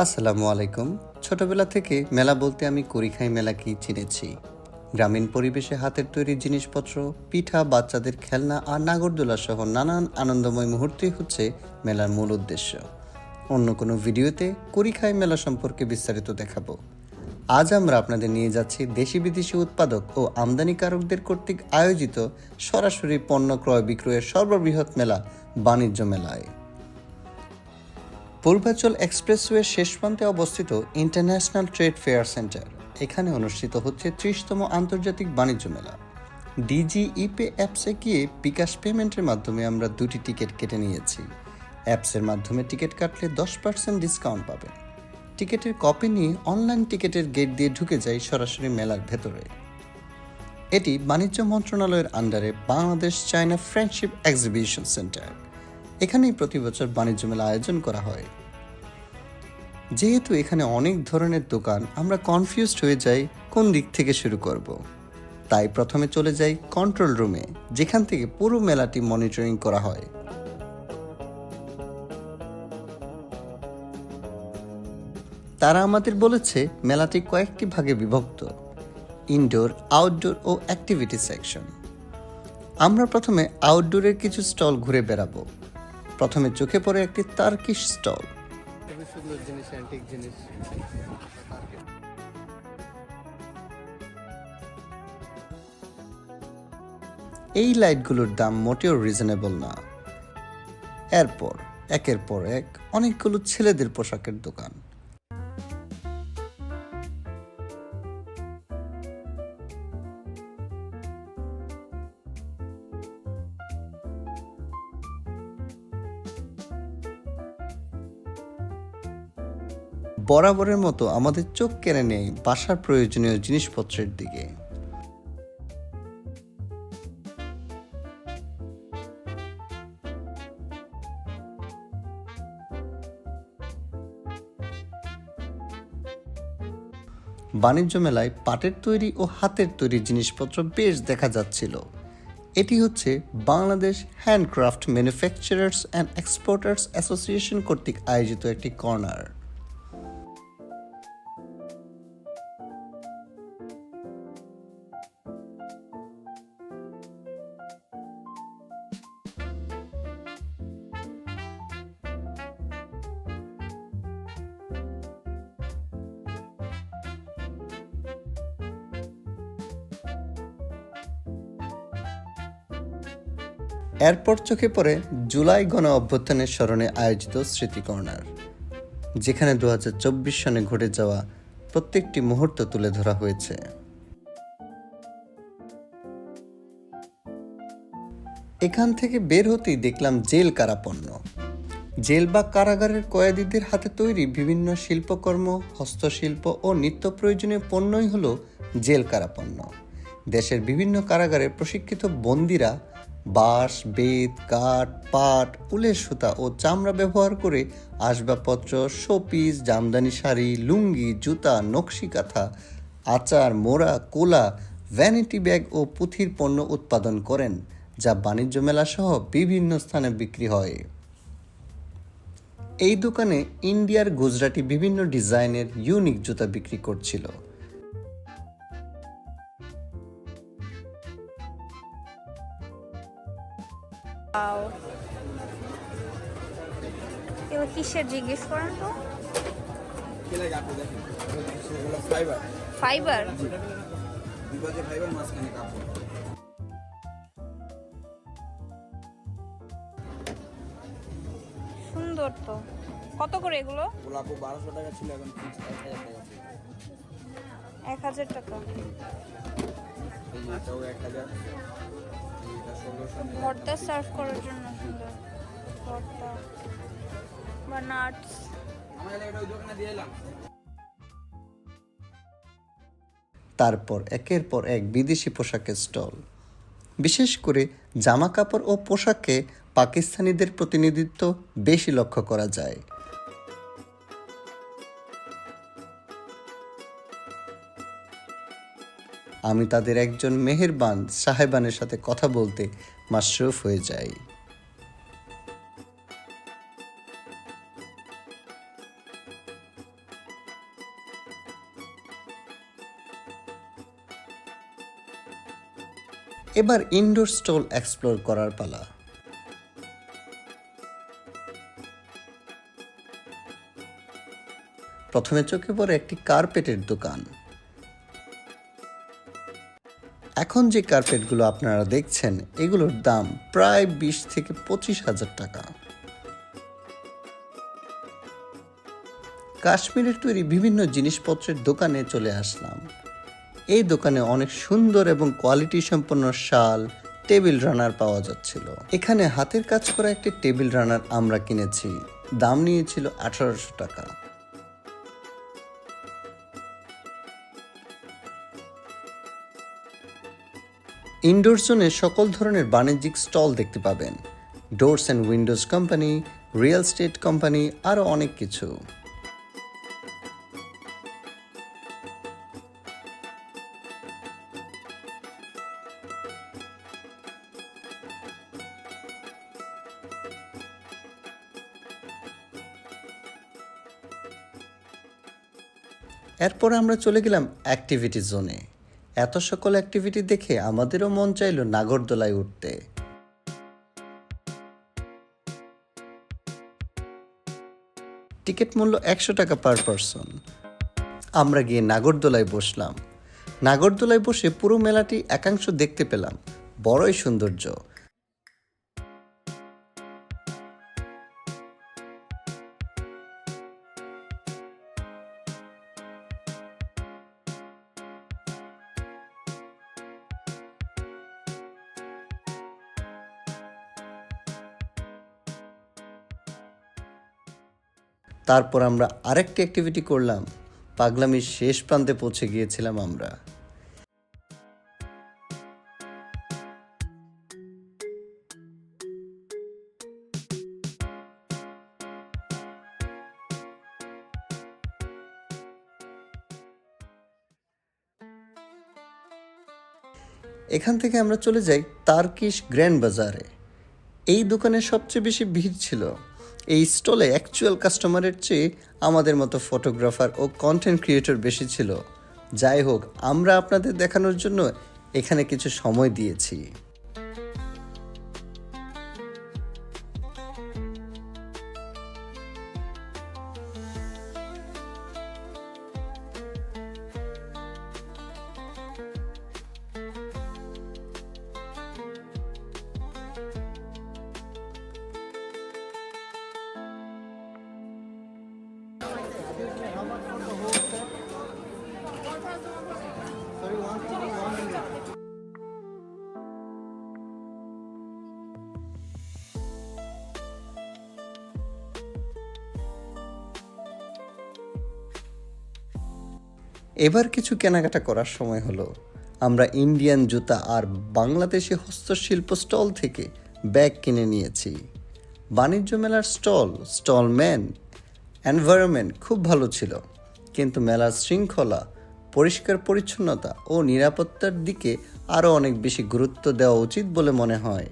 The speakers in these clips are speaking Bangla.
আসসালামু আলাইকুম। ছোটবেলা থেকে মেলা বলতে আমি কুড়িখাই মেলাকেই চিনেছি। গ্রামীণ পরিবেশে হাতের তৈরি জিনিসপত্র, পিঠা, বাচ্চাদের খেলনা আর নাগরদোলা সহ নানান আনন্দময় মুহূর্তই হচ্ছে মেলার মূল উদ্দেশ্য। অন্য কোনো ভিডিওতে কুড়িখাই মেলা সম্পর্কে বিস্তারিত দেখাবো। আজ আমরা আপনাদের নিয়ে যাচ্ছি দেশি বিদেশি উৎপাদক ও আমদানিকারকদের কর্তৃক আয়োজিত সরাসরি পণ্য ক্রয় বিক্রয়ের সর্ববৃহৎ মেলা, বাণিজ্য মেলায়। পূর্বাচল এক্সপ্রেসওয়ে শেষ প্রান্তে অবস্থিত ইন্টারন্যাশনাল ট্রেড ফেয়ার সেন্টার। এখানে অনুষ্ঠিত হচ্ছে ত্রিশতম আন্তর্জাতিক বাণিজ্য মেলা। ডিজি ইপে অ্যাপসে গিয়ে বিকাশ পেমেন্টের মাধ্যমে আমরা দুটি টিকিট কেটে নিয়েছি। অ্যাপসের মাধ্যমে টিকিট কাটলে দশ পার্সেন্ট ডিসকাউন্ট পাবেন। টিকিটের কপি নিয়ে অনলাইন টিকিটের গেট দিয়ে ঢুকে যাই সরাসরি মেলার ভেতরে। এটি বাণিজ্য মন্ত্রণালয়ের আন্ডারে Bangladesh China friendship exhibition centre. এখানেই প্রতি বছর বাণিজ্য মেলা আয়োজন করা হয়। যেহেতু এখানে অনেক ধরনের দোকান, আমরা কনফিউজড হয়ে যাই কোন দিক থেকে শুরু করব। তাই প্রথমে চলে যাই কন্ট্রোল রুমে যেখান থেকে পুরো মেলাটি মনিটরিং করা হয়। তারা আমাদের বলেছে, মেলাটি কয়েকটি ভাগে বিভক্ত ইনডোর আউটডোর ও অ্যাক্টিভিটি সেকশন আমরা প্রথমে আউটডোরের কিছু স্টল ঘুরে বেড়াবো। প্রথমে চোখে পড়ে একটি তার্কিশ স্টল। খুবই সুন্দর জিনিস অ্যান্টিক জিনিস। এই লাইটগুলোর দাম মোটেও রিজনেবল না। এরপর একের পর এক অনেকগুলো ছেলেদের পোশাকের দোকান। বরাবরের মতো আমাদের চোখ কেড়ে নেই বাসার প্রয়োজনীয় জিনিসপত্রের দিকে। বাণিজ্য মেলায় পাটের তৈরি ও হাতের তৈরি জিনিসপত্র বেশ দেখা যাচ্ছিল। এটি হচ্ছে Bangladesh handcraft manufacturers and exporters association কর্তৃক আয়োজিত একটি কর্নার। এরপর চোখে পড়ে জুলাই গণ অভ্যুত্থানের স্মরণে আয়োজিত স্মৃতি কর্নার, যেখানে দু সনে ঘটে যাওয়া প্রত্যেকটি মুহূর্ত তুলে ধরা হয়েছে। এখান থেকে বের হতেই দেখলাম জেল কারাপণ্য জেল বা কারাগারের কয়েদিদের হাতে তৈরি বিভিন্ন শিল্পকর্ম, হস্তশিল্প ও নিত্য প্রয়োজনীয় পণ্যই হলো জেল কারাপণ্য দেশের বিভিন্ন কারাগারে প্রশিক্ষিত বন্দিরা বাঁশ, বেত, কাঠ, পাট, উলের সুতা ও চামড়া ব্যবহার করে আসবাবপত্র, শোপিস, জামদানি শাড়ি, লুঙ্গি, জুতা, নকশি কাঁথা, আচার, মোড়া, কোলা ভ্যানিটি ব্যাগ ও পুঁথির পণ্য উৎপাদন করেন, যা বাণিজ্য মেলা সহ বিভিন্ন স্থানে বিক্রি হয়। এই দোকানে ইন্ডিয়ার গুজরাটি বিভিন্ন ডিজাইনের ইউনিক জুতা বিক্রি করছিল। এগুলো কিসের জিজ্ঞেস করেন তো? ফাইবার ফাইবার ফাইবার মাঝখানে কাপড় সুন্দর তো। কত করে এগুলো? আপু বারোশো টাকা ছিল এখন এক হাজার টাকা এক হাজার। ভর্তা সার্ভ করার জন্য সুন্দর। ভর্তা বা নাটস। তারপর একের পর এক বিদেশি পোশাকের স্টল। বিশেষ করে জামা কাপড় ও পোশাকে পাকিস্তানিদের প্রতিনিধিত্ব বেশি লক্ষ্য করা যায়। আমি তাদের একজন মেহেরবান সাহেবানের সাথে কথা বলতে মাসরুফ হয়ে যাই। এবার ইনডোর স্টল এক্সপ্লোর করার পালা। প্রথমে চোখে পড়ে একটি কার্পেটের দোকান। এখন যে কার্পেটগুলো আপনারা দেখছেন, এগুলোর দাম প্রায় বিশ থেকে পঁচিশ হাজার টাকা। কাশ্মীরের তৈরি বিভিন্ন জিনিসপত্রের দোকানে চলে আসলাম। এই দোকানে অনেক সুন্দর এবং কোয়ালিটি সম্পন্ন শাল টেবিল রানার পাওয়া যাচ্ছিল। এখানে হাতের কাজ করা একটি টেবিল রানার আমরা কিনেছি। দাম নিয়েছিল আঠারোশো টাকা। ইনডোর জোনে সকল ধরনের বাণিজ্যিক স্টল দেখতে পাবেন। Doors and windows company real state company আরও অনেক কিছু। এরপর আমরা চলে গেলাম অ্যাক্টিভিটি জোনে এত সকল অ্যাক্টিভিটি দেখে আমাদেরও মন চাইল নাগরদোলায় উঠতে। টিকিট মূল্য একশো টাকা পার পারসন আমরা গিয়ে নাগরদোলায় বসলাম। নাগরদোলায় বসে পুরো মেলাটি একাংশ দেখতে পেলাম। বড়ই সৌন্দর্য। তারপর আমরা আরেকটি অ্যাক্টিভিটি করলাম। পাগলামির শেষ প্রান্তে পৌঁছে গিয়েছিলাম আমরা। এখান থেকে আমরা চলে যাই তার্কিশ গ্র্যান্ড বাজারে। এই দোকানে সবচেয়ে বেশি ভিড় ছিল। এই স্টলে অ্যাকচুয়াল কাস্টমারের চেয়ে আমাদের মতো ফটোগ্রাফার ও কন্টেন্ট ক্রিয়েটর বেশি ছিল। যাই হোক, আমরা আপনাদের দেখানোর জন্য এখানে কিছু সময় দিয়েছি। এবার কিছু কেনাকাটা করার সময় হলো। আমরা ইন্ডিয়ান জুতা আর বাংলাদেশি হস্তশিল্প স্টল থেকে ব্যাগ কিনে নিয়েছি। বাণিজ্য মেলার স্টল, স্টলম্যান, এনভায়রনমেন্ট খুব ভালো ছিল। কিন্তু মেলার শৃঙ্খলা, পরিষ্কার পরিচ্ছন্নতা ও নিরাপত্তার দিকে আরও অনেক বেশি গুরুত্ব দেওয়া উচিত বলে মনে হয়।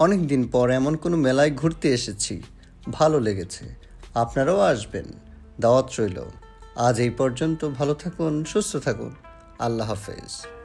অনেক দিন পর এমন কোনো মেলায় ঘুরতে এসেছি। ভালো লেগেছে। আপনারাও আসবেন। দাওয়াত রইল। আজ এই পর্যন্ত ভালো থাকুন, সুস্থ থাকুন। আল্লাহ হাফেজ।